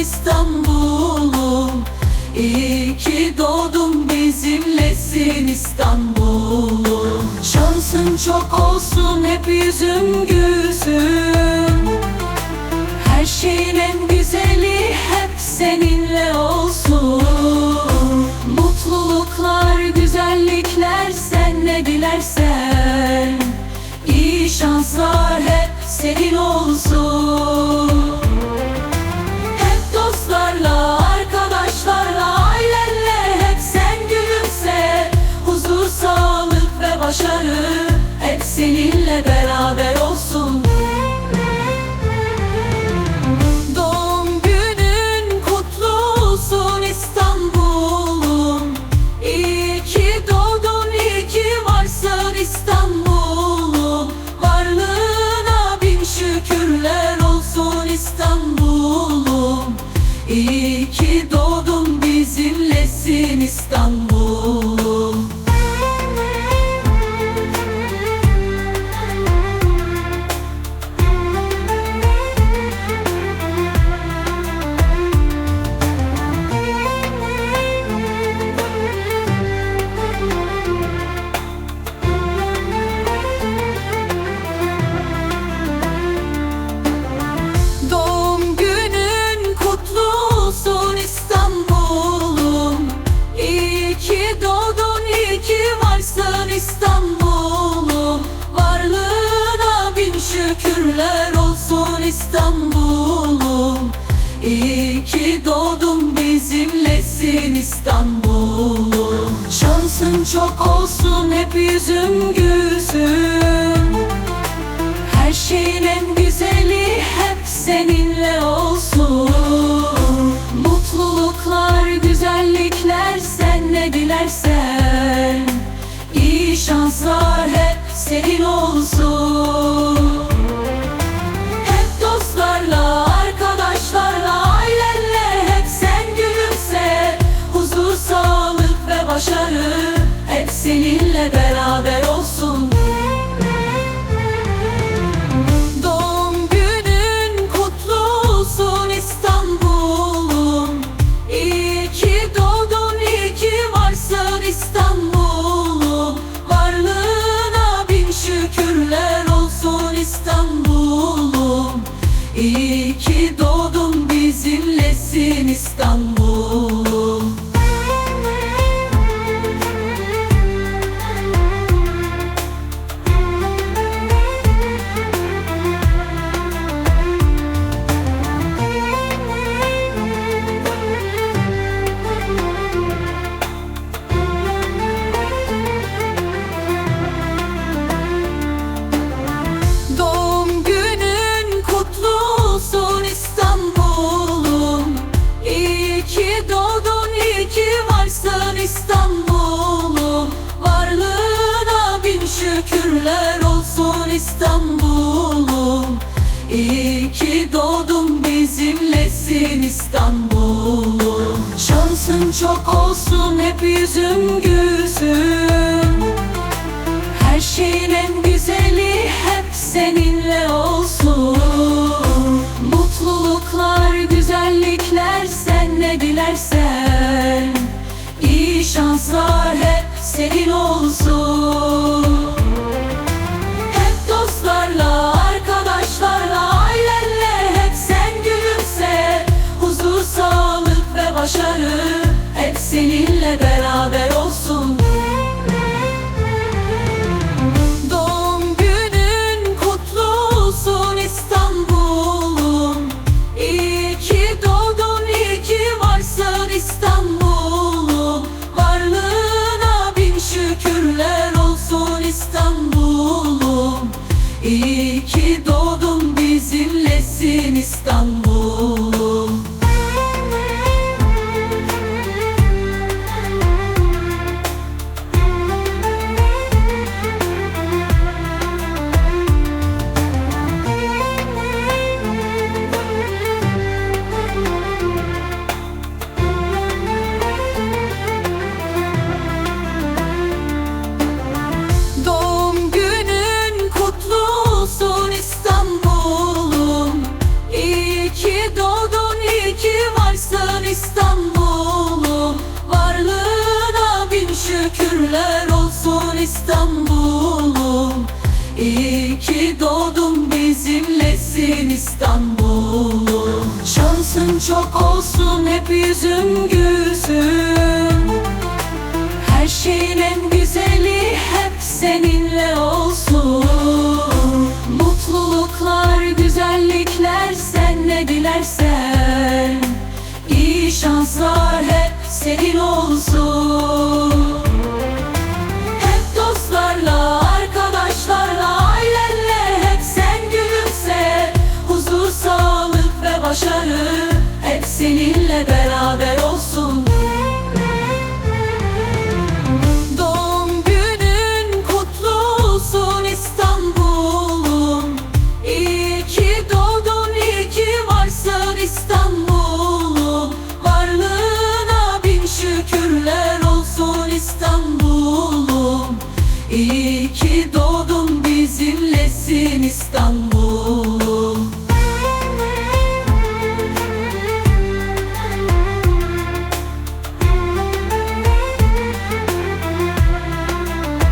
İstanbul'um. İyi ki doğdun bizimlesin İstanbul'um. Şansın çok olsun hep yüzüm gülsün. Her şeyin en güzeli hep seninle olsun. Mutluluklar, güzellikler sen ne dilersen. İyi şanslar seninle beraber olsun. Doğum günün kutlu olsun İstanbul'um. İyi ki doğdun, iyi ki varsın İstanbul'um. Varlığına bin şükürler olsun İstanbul'um. İyi ki doğdun bizimlesin İstanbul'um İstanbul'um. İyi ki doğdun bizimlesin İstanbul'um. Şansın çok olsun hep yüzüm gülsün. Her şeyin en güzeli hep seninle olsun. Mutluluklar, güzellikler sen ne dilersen. İyi şanslar hep senin olsun hep seninle beraber olsun. Doğum günün kutlu olsun İstanbul'um. İyi ki doğdun, iyi ki varsın İstanbul'um. Varlığına bin şükürler olsun İstanbul'um. İyi ki doğdun bizimlesin İstanbul'um. İstanbul'um. İyi ki doğdun bizimlesin İstanbul'um. Şansın çok olsun hep yüzüm gülsün. Her şeyin en güzeli hep seninle olsun. Mutluluklar, güzellikler sen ne dilersen. İyi şanslar hep senin olsun başarı hep seninle beraber olsun. Doğum günün kutlu olsun İstanbul'um. İyi ki doğdun, iyi ki varsın İstanbul'um. Varlığına bin şükürler olsun İstanbul'um. İyi ki doğdun bizimlesin İstanbul'um İstanbul'um. İyi ki doğdun bizimlesin İstanbul'um. Şansın çok olsun hep yüzün gülsün. Her şeyin en güzeli hep seninle olsun. Mutluluklar, güzellikler sen ne dilersen. İyi şanslar hep senin olsun başarı Hep seninle beraber olsun. Doğum günün kutlu olsun İstanbul'um. İyi ki doğdun, iyi ki varsın İstanbul'um. Varlığına bin şükürler olsun İstanbul'um. İyi ki doğdun bizimlesin İstanbul